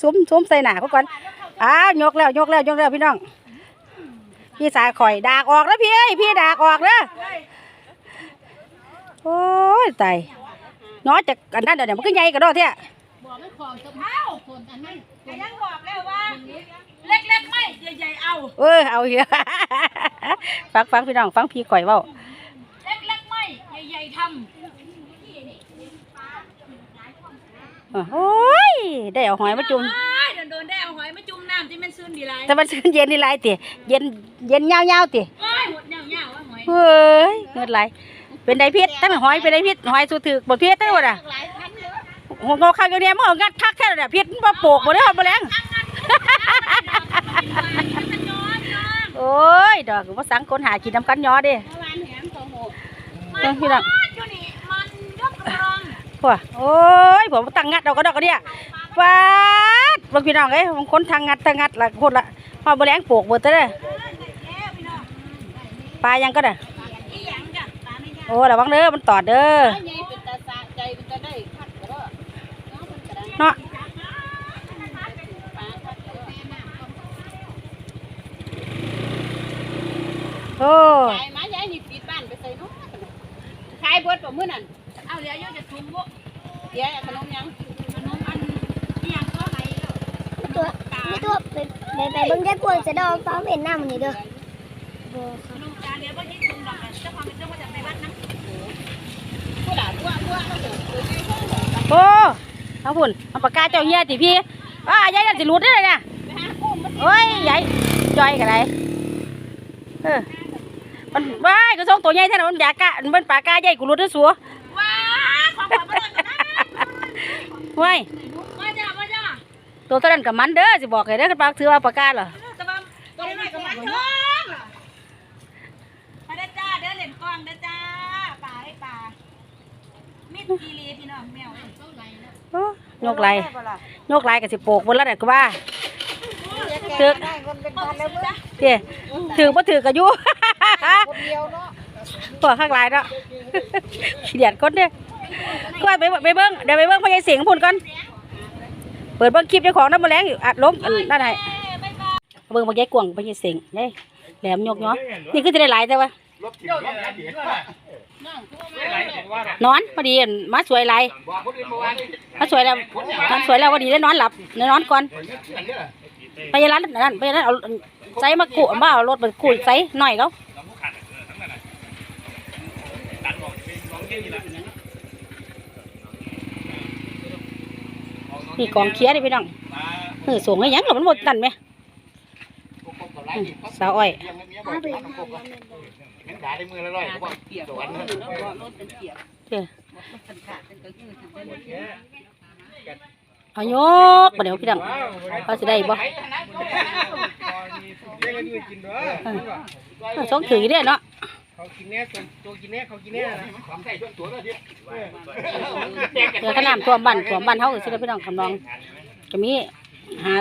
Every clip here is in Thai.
ซุ้มซุ้มใส่หนาเขาก่อนอ้าวยกแล้วยกแล้วยกแล้วพี่น้อง พี่สายข่อยดากออกแล้วพี่เอ้ยพี่ดากออกแล้วโอ้ยตายน้อยจากอันนั้นเดี๋ยวมันก็ใหญ่กระโดดเท่ยบอกไม่ของจะเอ้าคนอันนั้นแต่ยังบอกแล้วว่า เล็กๆไม่ใหญ่ๆเอาเออเอาเยอะฟังฟังพี่น้องฟังพี่ข่อยเว้าเล็กๆไม่ใหญ่ๆทโอ้ย ได้เอาหอยมาจุ่มำโดนๆได้เอาหอยมาจุ่มน้ำที่มันซึนดีไรแต่มันชื้นเย็นนี่ไรติเย็นเย็นยาวๆติโอ้ยหมดเงาๆว่าหอยเฮ้ยเงินไรเป็นไดพิษตั้งหอยเป็นไดพิษหอยสูถือกบพิษตั้งหมดอะหลายพันเยอะหัวงอข้างเดียวมันเอางัดคักแค่นั้นแหละพิษมันมาโปกหมดเลยครับแมลงมันย้อนย้อนโอ้ยดอกว่าสังคนหากินน้ำกันยอเดิเมื่อวานแหมตัวหกเพิ่งพี่น้อง พวโอ้ยผมตั้งงัดเอาก็ดอกกระเดียฟาดบางพี่น้องเอ้ยบางคนทางงัดทางงัดละคนละพอแมลงโปกหมดเลยปลายังก็ได้อีหยังจ้ะตาไม่ยโอ้ระวังเด้อมันตอดเด้อไอ้ใหญ่เนาะใจเป็นตาได้คัดก็ได้น้องมันกระดังเนาะปลาคัดก็ได้โอ้ขายมาย้ายนี่ปิดบ้านไปใส่น้องขายเบิดบ่มื้อนั้น เอาเดี๋ยวโยจะทุ่มบ่เดี๋ยวขนมยังขนมอันอีหยังก็ไหลแล้วตัวไม่ตัวไปไปไปเบิ่งได้พวกจะดองฟ้าเห็นหน้ามันนี่เด้อขนมจานเดี๋ยวบ่ยิงทุ่มดอกแต่เจ้าความเป็นเจ้าก็จะไปวัดน้ำผู้หลานผู้ผู้เขาถึงตัวใหญ่เท่าไหร่โอ้เอาพุ่นเอาปากกาเจ้าเฮียติพี่อ้ายายนั่นสิหลุดได้เลยเนี่ยไปหากุ้งมันโอ้ยใหญ่จอยกันไรเออมันว้ายก็ส่งตัวใหญ่แท้น่ะมันอยากกะมันเป็นปากกาใหญ่กูหลุดได้อสัว เว้ายมาจ้ามาจ้าตัวเท่านั้นกับมันเด้อสิบอกให้เด้อกันปากถือว่าปากกาเหรอตะบัมตัวน้กับมันท้อมาเด้อจ้าเด้อเหรียญกองเด้อจ้าปลาได้ปลามิดกีรีพี่น้องแมวโยกไหลยกไหลกับสิโปกบนแล้วเด็กก็ว่าถือได้คนเป็นพันแล้วมื้อเจ้ถือบ่ถือกระยุคนเดียวเนาะตัวข้างหลเนาะขี้เดียดคนเด้อ ก็ไปไปเบิ้งเดี๋ยวไปเบิ้งพญายเสียงพุ่นก่อนเปิดเบิ้งคลิปเจ้าของน้ำมันแรงอยู่อัดลมอันนั่นไงเบิ้งพญายกวางพญายเสียงเฮ้ยแหลมยกเนาะนี่คือจะได้หลายแต่ว่าลบถิ่นลบยัดเดียดนอนพอดีอั่นมาสวยหลายบอกคนอื่นเมื่อวานนี่มาสวยแล้วมันสวยแล้วพอดีได้นอนหลับได้นอนก่อนเงินเงินเนี่ยพญายร้านนั่นพญายร้านเอาใส่มากุมาเอารถมากุใส่หน่อยเขา นี่กองเคียร์ดิพี่น้องเออส่งให้หยังหรอมันหมดตันไหมสาวอ้อยยังไม่มีบอกทำน้ำปกเงินด่าได้มือละร้อยเขาบอกสวรรค์นะเด้อเอายกมาเดี๋ยวพี่น้องเขาจะได้บ่เออสองถืออยู่เด้อเนาะ เขากินแน่ตัวตัวกินแน่เขากินแน่นะความใส่ช่วงตัวแล้วดิเดี๋ยวขน้ำท่วมบ้านท่วมบ้านเขาก็สิได้พี่น้องคำนองจะมีหา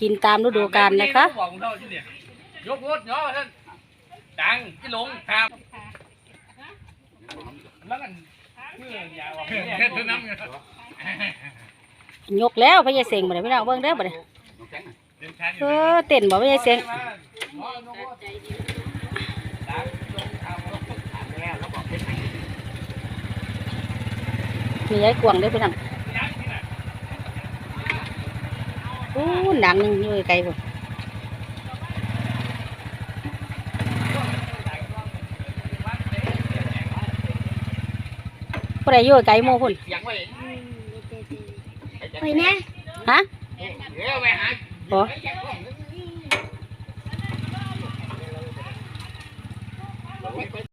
กินตามฤดูกาลนะคะบอกเท่าที่เนี่ยยกรถเนาะท่านดังที่ลงครับแล้วกันเพื่อยาวเพื่อนน้ำเงินยกแล้วพญาเสงบ่ได้พี่น้องเบิ่งเด้อบ่ได้เออเต้นบ่พญาเสง มีย้ายกวางด้ไปพี่องอู้หนังยู่ไกลผมปรโยชน์ไก่โมพุ่นไปนะฮะบอ